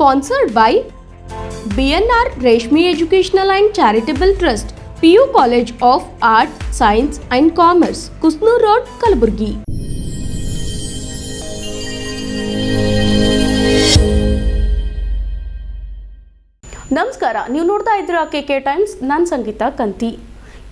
Sponsored by BNR Reshmi Educational and Charitable Trust, PU College of Art, Science and Commerce, Kusnur Road, Kalaburgi. ನಮಸ್ಕಾರ ನೀವು ನೋಡ್ತಾ ಇದ್ದೀರಾ K K times ನಾನು ಸಂಗೀತ ಕಂತಿ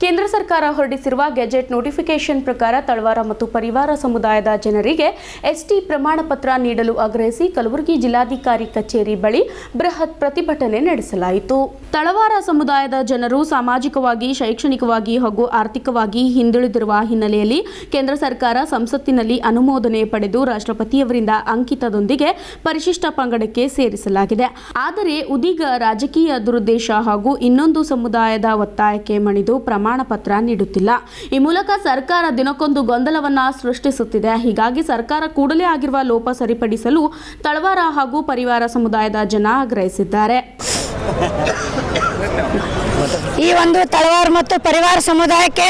ಕೇಂದ್ರ ಸರ್ಕಾರ ಹೊರಡಿಸಿರುವ ಗೆಜೆಟ್ ನೋಟಿಫಿಕೇಶನ್ ಪ್ರಕಾರ ತಳವಾರ ಮತ್ತು ಪರಿವಾರ ಸಮುದಾಯದ ಜನರಿಗೆ ಎಸ್ಟಿ ಪ್ರಮಾಣ ಪತ್ರ ನೀಡಲು ಆಗ್ರಹಿಸಿ ಕಲಬುರಗಿ ಜಿಲ್ಲಾಧಿಕಾರಿ ಕಚೇರಿ ಬಳಿ ಬೃಹತ್ ಪ್ರತಿಭಟನೆ ನಡೆಸಲಾಯಿತು. ತಳವಾರ ಸಮುದಾಯದ ಜನರು ಸಾಮಾಜಿಕವಾಗಿ, ಶೈಕ್ಷಣಿಕವಾಗಿ ಹಾಗೂ ಆರ್ಥಿಕವಾಗಿ ಹಿಂದುಳಿದಿರುವ ಹಿನ್ನೆಲೆಯಲ್ಲಿ ಕೇಂದ್ರ ಸರ್ಕಾರ ಸಂಸತ್ತಿನಲ್ಲಿ ಅನುಮೋದನೆ ಪಡೆದು ರಾಷ್ಟ್ರಪತಿಯವರಿಂದ ಅಂಕಿತದೊಂದಿಗೆ ಪರಿಶಿಷ್ಟ ಪಂಗಡಕ್ಕೆ ಸೇರಿಸಲಾಗಿದೆ. ಆದರೆ ಉದೀಗ ರಾಜಕೀಯ ದುರುದ್ದೇಶ ಹಾಗೂ ಇನ್ನೊಂದು ಸಮುದಾಯದ ಒತ್ತಾಯಕ್ಕೆ ಮಣಿದು ಪ್ರಮಾಣ ಪತ್ರ ನೀಡುತ್ತಿಲ್ಲ. ಈ ಮೂಲಕ ಸರ್ಕಾರ ದಿನಕ್ಕೊಂದು ಗೊಂದಲವನ್ನ ಸೃಷ್ಟಿಸುತ್ತಿದೆ. ಹೀಗಾಗಿ ಸರ್ಕಾರ ಕೂಡಲೇ ಆಗಿರುವ ಲೋಪ ಸರಿಪಡಿಸಲು ತಳವಾರ ಹಾಗೂ ಪರಿವಾರ ಸಮುದಾಯದ ಜನ ಆಗ್ರಹಿಸಿದ್ದಾರೆ. ಈ ಒಂದು ತಳವಾರ ಮತ್ತು ಪರಿವಾರ ಸಮುದಾಯಕ್ಕೆ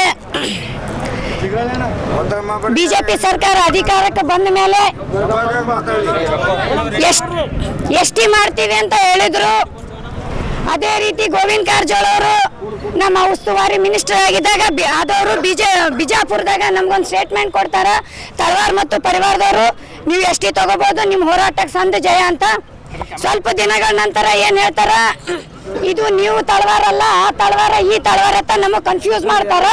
ಬಿಜೆಪಿ ಸರ್ಕಾರ ಅಧಿಕಾರಕ್ಕೆ ಬಂದ ಮೇಲೆ ಎಷ್ಟಿ ಮಾಡ್ತೀವಿ ಅಂತ ಹೇಳಿದ್ರು ಅದೇ ರೀತಿ ಗೋವಿಂದ ಕಾರಜೋಳ ಅವರು ನಮ್ಮ ಉಸ್ತುವಾರಿ ಮಿನಿಸ್ಟರ್ ಆಗಿದ್ದಾಗ ಆದವರು ಬಿಜೆ, ಬಿಜಾಪುರದಾಗ ನಮ್ಗೊಂದು ಸ್ಟೇಟ್ಮೆಂಟ್ ಕೊಡ್ತಾರ. ತಳವಾರ ಮತ್ತು ಪರಿವಾರದವರು, ನೀವು ಎಷ್ಟು ತಗೋಬಹುದು ನಿಮ್ಮ ಹೋರಾಟಕ್ಕೆ ಸಂದ ಜಯ ಅಂತ. ಸ್ವಲ್ಪ ದಿನಗಳ ನಂತರ ಏನ್ ಹೇಳ್ತಾರ? ಇದು ನೀವು ತಳವಾರ ಅಲ್ಲ, ಆ ತಳವಾರ ಈ ತಳವಾರ ಅಂತ ನಮಗೆ ಕನ್ಫ್ಯೂಸ್ ಮಾಡ್ತಾರ.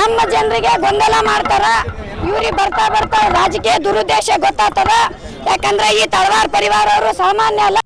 ನಮ್ಮ ಜನರಿಗೆ ಗೊಂದಲ ಮಾಡ್ತಾರ. ಇವ್ರಿಗೆ ಬರ್ತಾ ಬರ್ತಾ ರಾಜಕೀಯ ದುರುದ್ದೇಶ ಗೊತ್ತಾಗ್ತದ. ಯಾಕಂದ್ರೆ ಈ ತಳವಾರ ಪರಿವಾರ ಅವರು ಸಾಮಾನ್ಯ ಅಲ್ಲ.